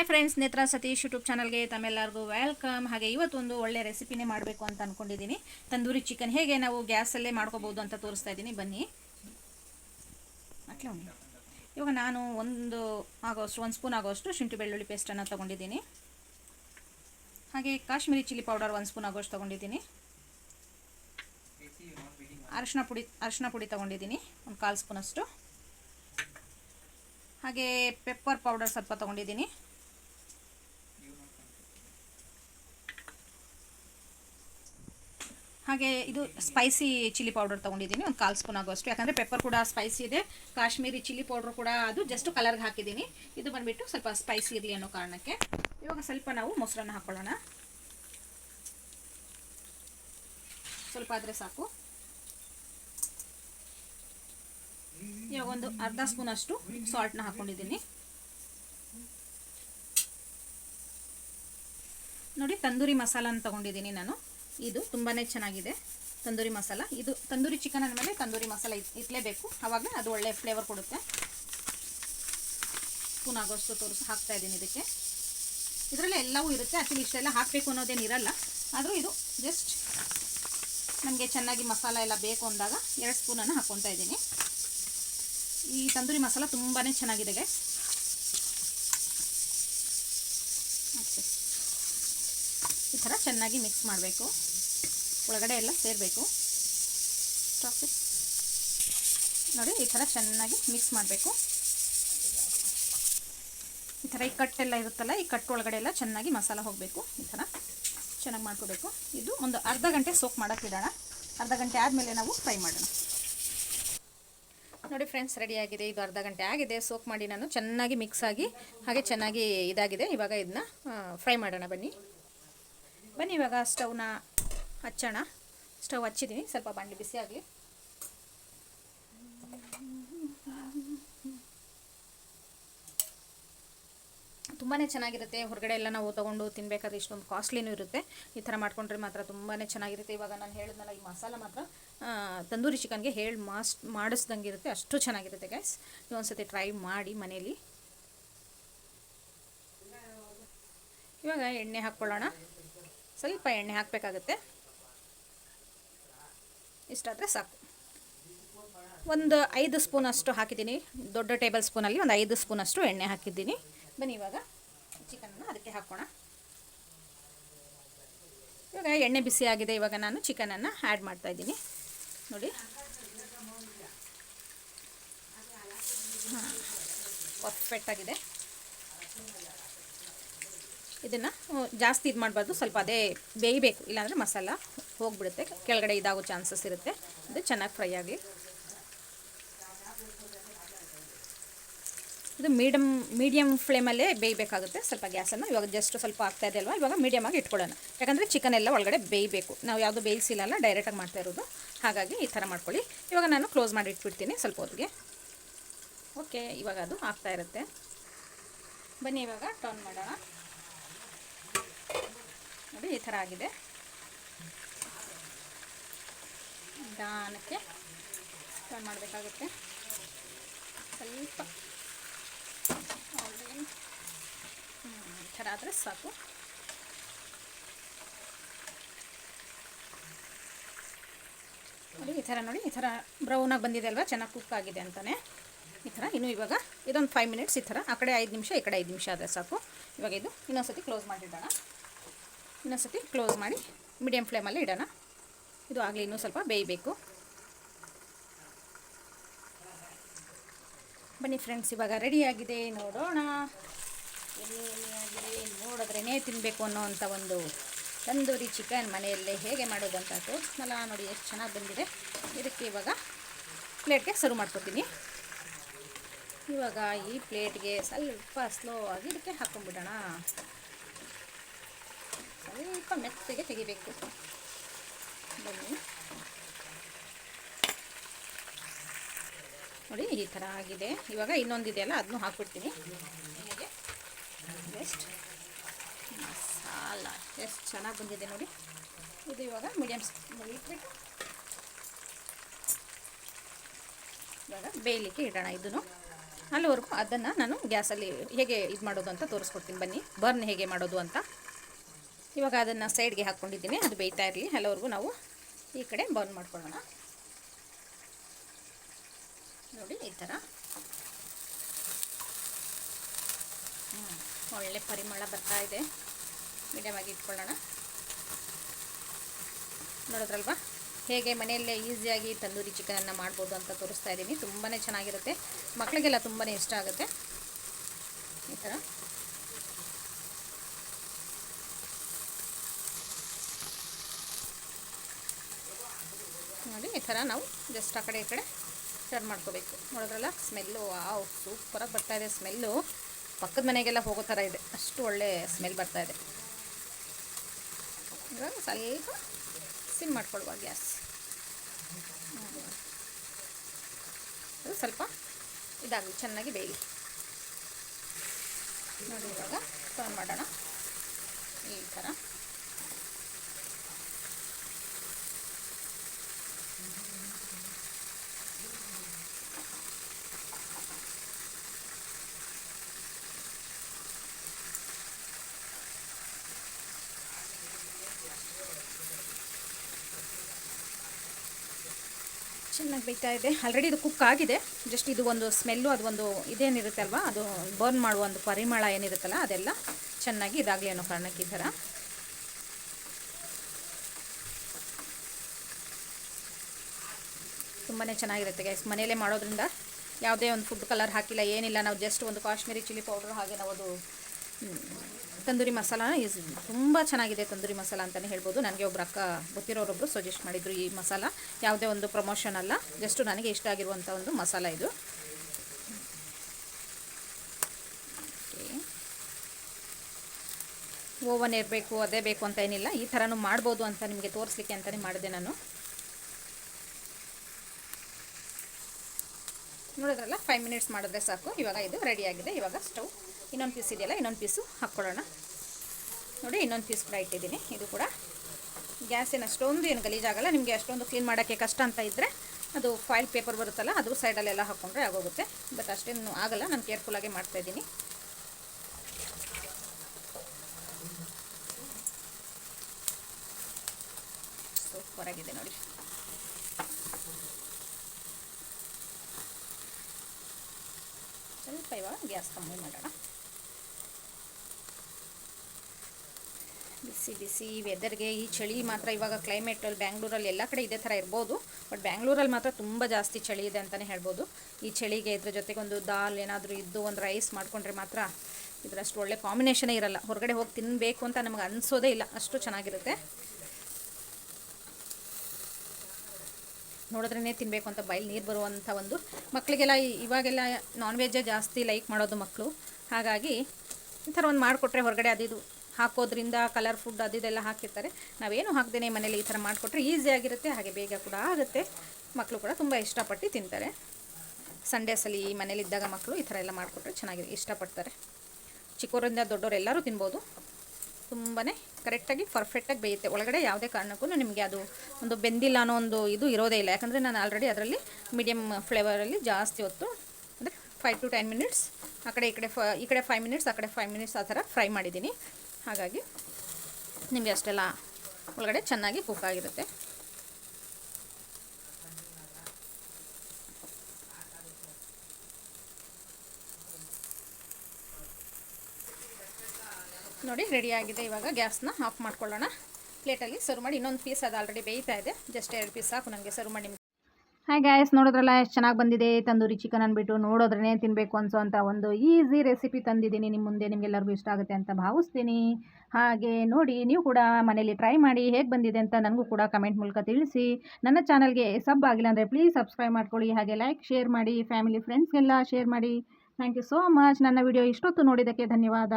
Hi friends ನೇತ್ರ Satish YouTube ಚಾನಲ್ಗೆ ತಮ್ಮೆಲ್ಲರಿಗೂ ವೆಲ್ಕಮ್ ಹಾಗೆ ಇವತ್ತೊಂದು ಒಳ್ಳೆ ರೆಸಿಪಿನೇ ಮಾಡಬೇಕು ಅಂತ ಅಂದ್ಕೊಂಡಿದ್ದೀನಿ ತಂದೂರಿ ಚಿಕನ್ ಹೇಗೆ ನಾವು ಗ್ಯಾಸಲ್ಲೇ ಮಾಡ್ಕೋಬೋದು ಅಂತ ತೋರಿಸ್ತಾ ಇದ್ದೀನಿ. ಬನ್ನಿ. ಅಟ್ಲೇ ಇವಾಗ ನಾನು ಒಂದು ಆಗೋಷ್ಟು, ಒಂದು ಸ್ಪೂನ್ ಆಗೋಷ್ಟು ಶುಂಠಿ ಬೆಳ್ಳುಳ್ಳಿ ಪೇಸ್ಟನ್ನು ತೊಗೊಂಡಿದ್ದೀನಿ. ಹಾಗೆ ಕಾಶ್ಮೀರಿ ಚಿಲ್ಲಿ ಪೌಡರ್ ಒಂದು ಸ್ಪೂನ್ ಆಗೋಷ್ಟು ತೊಗೊಂಡಿದ್ದೀನಿ. ಅರಶಿನ ಪುಡಿ ಅರಿಶಿನ ಪುಡಿ ತೊಗೊಂಡಿದ್ದೀನಿ. ಒಂದು ಕಾಲು ಸ್ಪೂನಷ್ಟು ಹಾಗೆ ಪೆಪ್ಪರ್ ಪೌಡರ್ ಸ್ವಲ್ಪ ತೊಗೊಂಡಿದ್ದೀನಿ. ಹಾಗೆ ಇದು ಸ್ಪೈಸಿ ಚಿಲ್ಲಿ ಪೌಡರ್ ತೊಗೊಂಡಿದ್ದೀನಿ, ಒಂದು ಕಾಲು ಸ್ಪೂನ್ ಆಗೋಷ್ಟು. ಯಾಕಂದರೆ ಪೆಪ್ಪರ್ ಕೂಡ ಸ್ಪೈಸಿ ಇದೆ, ಕಾಶ್ಮೀರಿ ಚಿಲ್ಲಿ ಪೌಡ್ರ್ ಕೂಡ ಅದು ಜಸ್ಟ್ ಕಲರ್ಗೆ ಹಾಕಿದ್ದೀನಿ. ಇದು ಬಂದುಬಿಟ್ಟು ಸ್ವಲ್ಪ ಸ್ಪೈಸಿ ಇರಲಿ ಅನ್ನೋ ಕಾರಣಕ್ಕೆ. ಇವಾಗ ಸ್ವಲ್ಪ ನಾವು ಮೊಸರನ್ನ ಹಾಕ್ಕೊಳ್ಳೋಣ ಸ್ವಲ್ಪ ಆದರೆ ಸಾಕು. ಇವಾಗ ಒಂದು ಅರ್ಧ ಸ್ಪೂನ್ ಅಷ್ಟು ಸಾಲ್ಟ್ನ ಹಾಕ್ಕೊಂಡಿದ್ದೀನಿ ನೋಡಿ, ತಂದೂರಿ ಮಸಾಲನ ತೊಗೊಂಡಿದ್ದೀನಿ ನಾನು. ಇದು ತುಂಬಾ ಚೆನ್ನಾಗಿದೆ. ತಂದೂರಿ ಮಸಾಲ. ಇದು ತಂದೂರಿ ಚಿಕನ್ ಅಂದಮೇಲೆ ತಂದೂರಿ ಮಸಾಲ ಇರಲೇಬೇಕು. ಆವಾಗ ಅದು ಒಳ್ಳೆ ಫ್ಲೇವರ್ ಕೊಡುತ್ತೆ. ಸ್ಪೂನ್ ಆಗೋಷ್ಟು ತೋರಿಸಿ ಹಾಕ್ತಾ ಇದ್ದೀನಿ ಇದಕ್ಕೆ. ಇದರಲ್ಲೇ ಎಲ್ಲವೂ ಇರುತ್ತೆ. ಆ್ಯಕ್ಚುಲಿ ಇಷ್ಟೆಲ್ಲ ಹಾಕಬೇಕು ಅನ್ನೋದೇನು ಇರಲ್ಲ. ಆದರೂ ಇದು ಜಸ್ಟ್ ನಮಗೆ ಚೆನ್ನಾಗಿ ಮಸಾಲ ಎಲ್ಲ ಬೇಕು ಅಂದಾಗ ಎರಡು ಸ್ಪೂನನ್ನು ಹಾಕ್ಕೊತಾ ಇದ್ದೀನಿ. ಈ ತಂದೂರಿ ಮಸಾಲ ತುಂಬಾ ಚೆನ್ನಾಗಿದೆ ಗೈಸ್ ಅಷ್ಟೇ ಈ ಥರ ಚೆನ್ನಾಗಿ ಮಿಕ್ಸ್ ಮಾಡಬೇಕು. ಒಳಗಡೆ ಎಲ್ಲ ಸೇರಬೇಕು. ನೋಡಿ, ಈ ಥರ ಚೆನ್ನಾಗಿ ಮಿಕ್ಸ್ ಮಾಡಬೇಕು. ಈ ಥರ ಈ ಕಟ್ಟೆಲ್ಲ ಇರುತ್ತಲ್ಲ, ಈ ಕಟ್ಟು ಒಳಗಡೆ ಎಲ್ಲ ಚೆನ್ನಾಗಿ ಮಸಾಲ ಹೋಗಬೇಕು. ಈ ಥರ ಚೆನ್ನಾಗಿ ಮಾಡ್ಕೋಬೇಕು. ಇದು ಒಂದು ಅರ್ಧ ಗಂಟೆ ಸೋಕ್ ಮಾಡೋಕ್ಕೆ ಇಡೋಣ. ಅರ್ಧ ಗಂಟೆ ಆದಮೇಲೆ ನಾವು ಫ್ರೈ ಮಾಡೋಣ. ನೋಡಿ ಫ್ರೆಂಡ್ಸ್ ರೆಡಿಯಾಗಿದೆ ಇದು ಅರ್ಧ ಗಂಟೆ ಆಗಿದೆ. ಸೋಕ್ ಮಾಡಿ ನಾನು ಚೆನ್ನಾಗಿ ಮಿಕ್ಸ್ ಆಗಿ, ಹಾಗೆ ಚೆನ್ನಾಗಿ ಇದಾಗಿದೆ. ಇವಾಗ ಇದನ್ನ ಫ್ರೈ ಮಾಡೋಣ ಬನ್ನಿ. ಬನ್ನಿ, ಇವಾಗ ಸ್ಟವ್ನ ಹಚ್ಚೋಣ. ಸ್ಟವ್ ಹಚ್ಚಿದ್ದೀನಿ ಸ್ವಲ್ಪ ಬಾಣಲಿ ಬಿಸಿ ಆಗಲಿ. ತುಂಬಾ ಚೆನ್ನಾಗಿರುತ್ತೆ. ಹೊರಗಡೆ ಎಲ್ಲ ನಾವು ತೊಗೊಂಡು ತಿನ್ಬೇಕಾದ್ರೆ ಇಷ್ಟೊಂದು ಕಾಸ್ಟ್ಲಿನೂ ಇರುತ್ತೆ. ಈ ಥರ ಮಾಡ್ಕೊಂಡ್ರೆ ಮಾತ್ರ ತುಂಬಾ ಚೆನ್ನಾಗಿರುತ್ತೆ. ಇವಾಗ ನಾನು ಹೇಳಿದ್ನಲ್ಲ, ಈ ಮಸಾಲ ಮಾತ್ರ ತಂದೂರಿ ಚಿಕನ್ಗೆ ಹೇಳಿ ಮಾಸ್, ಮಾಡಿಸ್ದಂಗೆ ಇರುತ್ತೆ. ಅಷ್ಟು ಚೆನ್ನಾಗಿರುತ್ತೆ ಗ್ಯಾಸ್ ನೀವು ಸತಿ ಟ್ರೈ ಮಾಡಿ ಮನೇಲಿ. ಇವಾಗ ಎಣ್ಣೆ ಹಾಕ್ಕೊಳ್ಳೋಣ. ಸ್ವಲ್ಪ ಎಣ್ಣೆ ಹಾಕಬೇಕಾಗತ್ತೆ. ಇಷ್ಟಾದರೆ ಸಾಕು. ಒಂದು ಐದು ಸ್ಪೂನ್ ಅಷ್ಟು ಹಾಕಿದ್ದೀನಿ. ದೊಡ್ಡ ಟೇಬಲ್ ಸ್ಪೂನಲ್ಲಿ ಒಂದು ಐದು ಸ್ಪೂನ್ ಅಷ್ಟು ಎಣ್ಣೆ ಹಾಕಿದ್ದೀನಿ. ಬನ್ನಿ ಇವಾಗ ಚಿಕನನ್ನು ಅದಕ್ಕೆ ಹಾಕೋಣ. ಇವಾಗ ಎಣ್ಣೆ ಬಿಸಿ ಆಗಿದೆ. ಇವಾಗ ನಾನು ಚಿಕನನ್ನು ಆ್ಯಡ್ ಮಾಡ್ತಾ ಇದ್ದೀನಿ. ನೋಡಿ. ಹಾಂ ಪರ್ಫೆಕ್ಟ್ ಆಗಿದೆ ಇದನ್ನು ಜಾಸ್ತಿ ಇದು ಮಾಡಬಾರ್ದು, ಸ್ವಲ್ಪ ಅದೇ ಬೇಯಬೇಕು, ಇಲ್ಲಾಂದರೆ ಮಸಾಲ ಹೋಗ್ಬಿಡುತ್ತೆ, ಕೆಳಗಡೆ ಇದಾಗೋ ಚಾನ್ಸಸ್ ಇರುತ್ತೆ. ಇದು ಚೆನ್ನಾಗಿ ಫ್ರೈ ಆಗಲಿ ಇದು ಮೀಡಿಯಮ್ ಮೀಡಿಯಮ್ ಫ್ಲೇಮಲ್ಲೇ ಬೇಯಬೇಕಾಗುತ್ತೆ, ಸ್ವಲ್ಪ ಗ್ಯಾಸನ್ನು. ಇವಾಗ ಜಸ್ಟ್ ಸ್ವಲ್ಪ ಆಗ್ತಾ ಇದೆ ಅಲ್ವಾ? ಇವಾಗ ಮೀಡಿಯಮಾಗಿ ಇಟ್ಕೊಳ್ಳೋಣ. ಯಾಕಂದರೆ ಚಿಕನ್ ಎಲ್ಲ ಒಳಗಡೆ ಬೇಯಬೇಕು. ನಾವು ಯಾವುದು ಬೇಯಿಸಿಲ್ಲ ಡೈರೆಕ್ಟಾಗಿ ಮಾಡ್ತಾ ಇರೋದು. ಹಾಗಾಗಿ ಈ ಥರ ಮಾಡ್ಕೊಳ್ಳಿ. ಇವಾಗ ನಾನು ಕ್ಲೋಸ್ ಮಾಡಿ ಇಟ್ಬಿಡ್ತೀನಿ ಸ್ವಲ್ಪ ಹೊತ್ತಿಗೆ. ಓಕೆ ಇವಾಗ ಅದು ಆಗ್ತಾ ಇರುತ್ತೆ. ಬನ್ನಿ, ಇವಾಗ ಟರ್ನ್ ಮಾಡೋಣ. ನೋಡಿ, ಈ ಥರ ಆಗಿದೆ. ನಿಧಾನಕ್ಕೆ ಟರ್ನ್ ಮಾಡಬೇಕಾಗುತ್ತೆ. ಸ್ವಲ್ಪ ಈ ಥರ ಆದರೆ ಸಾಕು. ನೋಡಿ, ಈ ಥರ ನೋಡಿ, ಈ ಥರ ಬ್ರೌನಾಗಿ ಬಂದಿದೆ ಅಲ್ವಾ? ಚೆನ್ನಾಗಿ ಕುಕ್ ಆಗಿದೆ ಅಂತಲೇ ಈ ಥರ ಇನ್ನು ಇವಾಗ ಇದೊಂದು ಫೈವ್ ಮಿನಿಟ್ಸ್ ಈ ಥರ. ಆ ಕಡೆ ಐದು ನಿಮಿಷ, ಈ ಕಡೆ ಐದು ನಿಮಿಷ ಆದರೆ ಸಾಕು. ಇವಾಗ ಇದು ಇನ್ನೊಂದ್ಸತಿ ಕ್ಲೋಸ್ ಮಾಡಿಡೋಣ ಇನ್ನೊಂದ್ಸತಿ ಕ್ಲೋಸ್ ಮಾಡಿ ಮೀಡಿಯಮ್ ಫ್ಲೇಮಲ್ಲಿ ಇಡೋಣ. ಇದು ಆಗಲಿ ಇನ್ನೂ ಸ್ವಲ್ಪ ಬೇಯಬೇಕು. ಬನ್ನಿ ಫ್ರೆಂಡ್ಸ್ ಇವಾಗ ರೆಡಿಯಾಗಿದೆ ನೋಡೋಣ. ಎಣ್ಣೆಯಾಗಿದೆ ನೋಡಿದ್ರೇ ತಿನ್ನಬೇಕು ಅನ್ನೋವಂಥ ಒಂದು ತಂದೂರಿ ಚಿಕನ್ ಮನೆಯಲ್ಲೇ ಹೇಗೆ ಮಾಡೋದು ಅಂತ ತೋರಿಸ್ನಲ್ಲ ನೋಡಿ ಎಷ್ಟು ಚೆನ್ನಾಗಿ ಬಂದಿದೆ. ಇದಕ್ಕೆ ಇವಾಗ ಪ್ಲೇಟ್ಗೆ ಸರ್ವ್ ಮಾಡ್ಕೊತೀನಿ ಇವಾಗ ಈ ಪ್ಲೇಟ್ಗೆ ಸ್ವಲ್ಪ ಸ್ಲೋ ಆಗಿ ಇದಕ್ಕೆ ಹಾಕ್ಕೊಂಡ್ಬಿಡೋಣ ಸ್ವಲ್ಪ ಮೆತ್ತಗೆ ತೆಗಿಬೇಕು. ಬನ್ನಿ. ನೋಡಿ, ಈ ಥರ ಆಗಿದೆ. ಇವಾಗ ಇನ್ನೊಂದಿದೆಯಲ್ಲ ಅದನ್ನು ಹಾಕ್ಬಿಡ್ತೀನಿ. ಹೇಗೆ ಬೆಸ್ಟ್ ಮಸಾಲ. ಎಷ್ಟು ಚೆನ್ನಾಗಿ ಬಂದಿದೆ ನೋಡಿ. ಇದು ಇವಾಗ ಮೀಡಿಯಮ್ ಇಟ್ಬಿಟ್ಟು. ಇವಾಗ ಬೇಯಲಿಕ್ಕೆ ಇಡೋಣ ಇದನ್ನು. ಅಲ್ಲಿವರೆಗೂ ಅದನ್ನು ನಾನು ಗ್ಯಾಸಲ್ಲಿ ಹೇಗೆ ಇದು ಮಾಡೋದು ಅಂತ ತೋರಿಸ್ಕೊಡ್ತೀನಿ. ಬನ್ನಿ, ಬರ್ನ್ ಹೇಗೆ ಮಾಡೋದು ಅಂತ. ಇವಾಗ ಅದನ್ನು ಸೈಡ್ಗೆ ಹಾಕ್ಕೊಂಡಿದ್ದೀನಿ ಅದು ಬೇಯ್ತಾ ಇರಲಿ. ಅಲ್ಲಿವರೆಗೂ ನಾವು ಈ ಕಡೆ ಬರ್ನ್ ಮಾಡ್ಕೊಳ್ಳೋಣ. ನೋಡಿ, ಈ ಥರ. ಒಳ್ಳೆ ಪರಿಮಳ ಬರ್ತಾ ಇದೆ. ಮೀಡಿಯಮ್ ಆಗಿ ಇಟ್ಕೊಳ್ಳೋಣ. ನೋಡಿದ್ರಲ್ವಾ? ಹೇಗೆ ಮನೆಯಲ್ಲೇ ಈಸಿಯಾಗಿ ತಂದೂರಿ ಚಿಕನನ್ನು ಮಾಡ್ಬೋದು ಅಂತ ತೋರಿಸ್ತಾ ಇದ್ದೀನಿ ತುಂಬಾ ಚೆನ್ನಾಗಿರುತ್ತೆ. ಮಕ್ಕಳಿಗೆಲ್ಲ ತುಂಬಾ ಇಷ್ಟ ಆಗುತ್ತೆ. ಈ ಥರ. ನೋಡಿ ಈ ಥರ ನಾವು ಜಸ್ಟ್ ಆ ಕಡೆ ಈ ಕಡೆ ಸ್ಟರ್ ಮಾಡ್ಕೋಬೇಕು. ನೋಡಿದ್ರಲ್ಲ? ಸ್ಮೆಲ್ಲು ಆವ್ ಸೂಪರಾಗಿ ಬರ್ತಾ ಇದೆ ಸ್ಮೆಲ್ಲು. ಪಕ್ಕದ ಮನೆಗೆಲ್ಲ ಹೋಗೋ ಥರ ಇದೆ. ಅಷ್ಟು ಒಳ್ಳೆ ಸ್ಮೆಲ್ ಬರ್ತಾ ಇದೆ. ಇವಾಗ ಸ್ವಲ್ಪ ಸಿಮ್ ಮಾಡ್ಕೊಳ್ಳುವ ಗ್ಯಾಸ್. ಅದು ಸ್ವಲ್ಪ ಇದಾಗಲಿ, ಚೆನ್ನಾಗಿ ಬೇಯಲಿ. ನೋಡಿ ಇವಾಗ ಟರ್ನ್ ಮಾಡೋಣ. ಈ ಥರ. ಚೆನ್ನಾಗಿ ಬೇಯ್ತಾ ಇದೆ. ಆಲ್ರೆಡಿ ಇದು ಕುಕ್ ಆಗಿದೆ. ಜಸ್ಟ್ ಇದು ಒಂದು ಸ್ಮೆಲ್ಲು ಅದು ಒಂದು ಇದೇನಿರುತ್ತೆ ಅಲ್ವಾ? ಅದು ಬರ್ನ್ ಮಾಡುವ ಒಂದು ಪರಿಮಳ ಏನಿರುತ್ತಲ್ಲ, ಅದೆಲ್ಲ ಚೆನ್ನಾಗಿ ಇದಾಗಲಿ ಅನ್ನೋ ಕಾರಣಕ್ಕೆ ಈ ಥರ. ತುಂಬಾ ಚೆನ್ನಾಗಿರುತ್ತೆ ಗೈಸ್ ಮನೆಯಲ್ಲೇ ಮಾಡೋದ್ರಿಂದ ಯಾವುದೇ ಒಂದು ಫುಡ್ ಕಲರ್ ಹಾಕಿಲ್ಲ, ಏನಿಲ್ಲ. ನಾವು ಜಸ್ಟ್ ಒಂದು ಕಾಶ್ಮೀರಿ ಚಿಲ್ಲಿ ಪೌಡ್ರ್ ಹಾಗೆ ನಾವು ಅದು ತಂದೂರಿ ಮಸಾಲ ಇಸ್ ತುಂಬ ಚೆನ್ನಾಗಿದೆ ತಂದೂರಿ ಮಸಾಲ ಅಂತಲೇ ಹೇಳ್ಬೋದು. ನನಗೆ ಒಬ್ಬರು ಅಕ್ಕ ಗೊತ್ತಿರೋರೊಬ್ಬರು ಸಜೆಸ್ಟ್ ಮಾಡಿದರು ಈ ಮಸಾಲ. ಯಾವುದೇ ಒಂದು ಪ್ರಮೋಷನ್ ಅಲ್ಲ ಜಸ್ಟು ನನಗೆ ಇಷ್ಟ ಆಗಿರುವಂಥ ಒಂದು ಮಸಾಲ ಇದು. ಓವನ್ ಇರಬೇಕು, ಅದೇ ಬೇಕು ಅಂತ ಏನಿಲ್ಲ. ಈ ಥರನೂ ಮಾಡ್ಬೋದು ಅಂತ ನಿಮಗೆ ತೋರಿಸ್ಲಿಕ್ಕೆ ಅಂತಲೇ ಮಾಡಿದೆ ನಾನು. ನೋಡಿದ್ರಲ್ಲ ಫೈವ್ ಮಿನಿಟ್ಸ್ ಮಾಡಿದ್ರೆ ಸಾಕು. ಇವಾಗ ಇದು ರೆಡಿಯಾಗಿದೆ ಇವಾಗ ಸ್ಟವ್ ಇನ್ನೊಂದು ಪೀಸ್ ಇದೆಯಲ್ಲ, ಇನ್ನೊಂದು ಪೀಸು ಹಾಕ್ಕೊಳ್ಳೋಣ ನೋಡಿ, ಇನ್ನೊಂದು ಪೀಸ್ ಕೂಡ ಇಟ್ಟಿದ್ದೀನಿ. ಇದು ಕೂಡ ಗ್ಯಾಸ್ ಏನು ಅಷ್ಟೊಂದು ಏನು ಗಲೀಜಾಗಲ್ಲ ನಿಮಗೆ ಅಷ್ಟೊಂದು ಕ್ಲೀನ್ ಮಾಡೋಕ್ಕೆ ಕಷ್ಟ ಅಂತ ಇದ್ದರೆ ಅದು ಫಾಯಿಲ್ ಪೇಪರ್ ಬರುತ್ತಲ್ಲ, ಅದು ಸೈಡಲ್ಲೆಲ್ಲ ಹಾಕ್ಕೊಂಡ್ರೆ ಆಗೋಗುತ್ತೆ. ಬಟ್ ಅಷ್ಟೇನು ಆಗಲ್ಲ. ನಾನು ಕೇರ್ಫುಲ್ಲಾಗಿ ಮಾಡ್ತಾಯಿದ್ದೀನಿ ಸೂಪರಾಗಿದೆ ನೋಡಿ. ಸ್ವಲ್ಪ ಇವಾಗ ಗ್ಯಾಸ್ ಕಮ್ಮಿ ಮಾಡೋಣ. ಬಿಸಿ ಬಿಸಿ ವೆದರ್ಗೆ ಈ ಚಳಿ ಮಾತ್ರ ಇವಾಗ ಕ್ಲೈಮೇಟಲ್ಲಿ ಬ್ಯಾಂಗ್ಳೂರಲ್ಲಿ ಎಲ್ಲ ಕಡೆ ಇದೇ ಥರ ಇರ್ಬೋದು. ಬಟ್ ಬ್ಯಾಂಗ್ಳೂರಲ್ಲಿ ಮಾತ್ರ ತುಂಬ ಜಾಸ್ತಿ ಚಳಿ ಇದೆ ಅಂತಲೇ ಹೇಳ್ಬೋದು. ಈ ಚಳಿಗೆ ಇದ್ರ ಜೊತೆಗೆ ಒಂದು ದಾಲ್ ಏನಾದರೂ ಇದ್ದು ಒಂದು ರೈಸ್ ಮಾಡಿಕೊಂಡ್ರೆ ಮಾತ್ರ ಇದರಷ್ಟು ಒಳ್ಳೆ ಕಾಂಬಿನೇಷನೇ ಇರಲ್ಲ. ಹೊರಗಡೆ ಹೋಗಿ ತಿನ್ನಬೇಕು ಅಂತ ನಮಗೆ ಅನಿಸೋದೇ ಇಲ್ಲ. ಅಷ್ಟು ಚೆನ್ನಾಗಿರುತ್ತೆ. ನೋಡಿದ್ರೇ ತಿನ್ನಬೇಕು ಅಂತ ಬೈಲ್ ನೀರು ಬರುವಂಥ ಒಂದು ಮಕ್ಕಳಿಗೆಲ್ಲ ಇವಾಗೆಲ್ಲ ನಾನ್ ವೆಜ್ಜೇ ಜಾಸ್ತಿ ಲೈಕ್ ಮಾಡೋದು ಮಕ್ಕಳು ಹಾಗಾಗಿ ಈ ಥರ ಒಂದು ಮಾಡಿಕೊಟ್ರೆ ಹೊರಗಡೆ ಅದಿದು ಹಾಕೋದ್ರಿಂದ ಕಲರ್ ಫುಡ್ ಅದಿದೆಲ್ಲ ಹಾಕಿರ್ತಾರೆ. ನಾವೇನು ಹಾಕ್ದೇನೆ ಮನೇಲಿ ಈ ಥರ ಮಾಡಿಕೊಟ್ರೆ ಈಸಿಯಾಗಿರುತ್ತೆ ಹಾಗೆ ಬೇಗ ಕೂಡ ಆಗುತ್ತೆ. ಮಕ್ಕಳು ಕೂಡ ತುಂಬ ಇಷ್ಟಪಟ್ಟು ತಿಂತಾರೆ. ಸಂಡೇಸಲ್ಲಿ ಮನೇಲಿದ್ದಾಗ ಮಕ್ಕಳು ಈ ಥರ ಎಲ್ಲ ಮಾಡಿಕೊಟ್ರೆ ಚೆನ್ನಾಗಿ ಇಷ್ಟಪಡ್ತಾರೆ. ಚಿಕ್ಕವರಿಂದ ದೊಡ್ಡವರು ಎಲ್ಲರೂ ತಿನ್ಬೋದು. ತುಂಬಾ ಕರೆಕ್ಟಾಗಿ ಪರ್ಫೆಕ್ಟಾಗಿ ಬೇಯುತ್ತೆ. ಒಳಗಡೆ ಯಾವುದೇ ಕಾರಣಕ್ಕೂ ನಿಮಗೆ ಅದು ಒಂದು ಬೆಂದಿಲ್ಲ ಅನ್ನೋ ಒಂದು ಇದು ಇರೋದೇ ಇಲ್ಲ. ಯಾಕಂದರೆ ನಾನು ಆಲ್ರೆಡಿ ಅದರಲ್ಲಿ ಮೀಡಿಯಮ್ ಫ್ಲೇವರಲ್ಲಿ ಜಾಸ್ತಿ ಹೊತ್ತು ಅಂದರೆ ಫೈವ್ ಟು ಟೆನ್ ಮಿನಿಟ್ಸ್ ಆ ಕಡೆ ಈ ಕಡೆ ಫ ಈ ಕಡೆ ಫೈವ್ ಮಿನಿಟ್ಸ್ ಆ ಕಡೆ ಫೈವ್ ಮಿನಿಟ್ಸ್ ಆ ಥರ ಫ್ರೈ ಮಾಡಿದ್ದೀನಿ. ಹಾಗಾಗಿ ನಿಮಗೆ ಅಷ್ಟೆಲ್ಲ ಒಳಗಡೆ ಚೆನ್ನಾಗಿ ಕುಕ್ ಆಗಿರುತ್ತೆ. ನೋಡಿ ರೆಡಿಯಾಗಿದೆ ಇವಾಗ ಗ್ಯಾಸ್ನ ಆಫ್ ಮಾಡ್ಕೊಳ್ಳೋಣ. ಪ್ಲೇಟಲ್ಲಿ ಸರ್ವ್ ಮಾಡಿ ಇನ್ನೊಂದು ಪೀಸ್ ಅದು ಆಲ್ರೆಡಿ ಬೇಯ್ತಾ ಇದೆ. ಜಸ್ಟ್ ಎರಡು ಪೀಸ್ ಸಾಕು ನನಗೆ ಸರ್ವ್ ಮಾಡಿ ಹಾಯ್ ಗ್ಯಾಸ್ ನೋಡಿದ್ರಲ್ಲ ಎಷ್ಟು ಚೆನ್ನಾಗಿ ಬಂದಿದೆ ತಂದೂರಿ ಚಿಕನ್ ಅಂದ್ಬಿಟ್ಟು. ನೋಡೋದ್ರೇ ತಿನ್ನಬೇಕು ಅಂತ ಒಂದು ಈಸಿ ರೆಸಿಪಿ ತಂದಿದ್ದೀನಿ. ನಿಮ್ಮ ಮುಂದೆ ನಿಮಗೆಲ್ಲರಿಗೂ ಇಷ್ಟ ಆಗುತ್ತೆ ಅಂತ ಭಾವಿಸ್ತೀನಿ. ಹಾಗೆ ನೋಡಿ, ನೀವು ಕೂಡ ಮನೇಲಿ ಟ್ರೈ ಮಾಡಿ ಹೇಗೆ ಬಂದಿದೆ ಅಂತ ನನಗೂ ಕೂಡ ಕಮೆಂಟ್ ಮೂಲಕ ತಿಳಿಸಿ. ನನ್ನ ಚಾನಲ್ಗೆ ಸಬ್ ಆಗಿಲ್ಲ ಅಂದರೆ ಪ್ಲೀಸ್ ಸಬ್ಸ್ಕ್ರೈಬ್ ಮಾಡ್ಕೊಳ್ಳಿ. ಹಾಗೆ ಲೈಕ್ ಶೇರ್ ಮಾಡಿ ಫ್ಯಾಮಿಲಿ ಫ್ರೆಂಡ್ಸ್ಗೆಲ್ಲ ಶೇರ್ ಮಾಡಿ. ಥ್ಯಾಂಕ್ ಯು ಸೋ ಮಚ್ ನನ್ನ ವಿಡಿಯೋ ಇಷ್ಟೊತ್ತು ನೋಡಿದ್ದಕ್ಕೆ ಧನ್ಯವಾದ.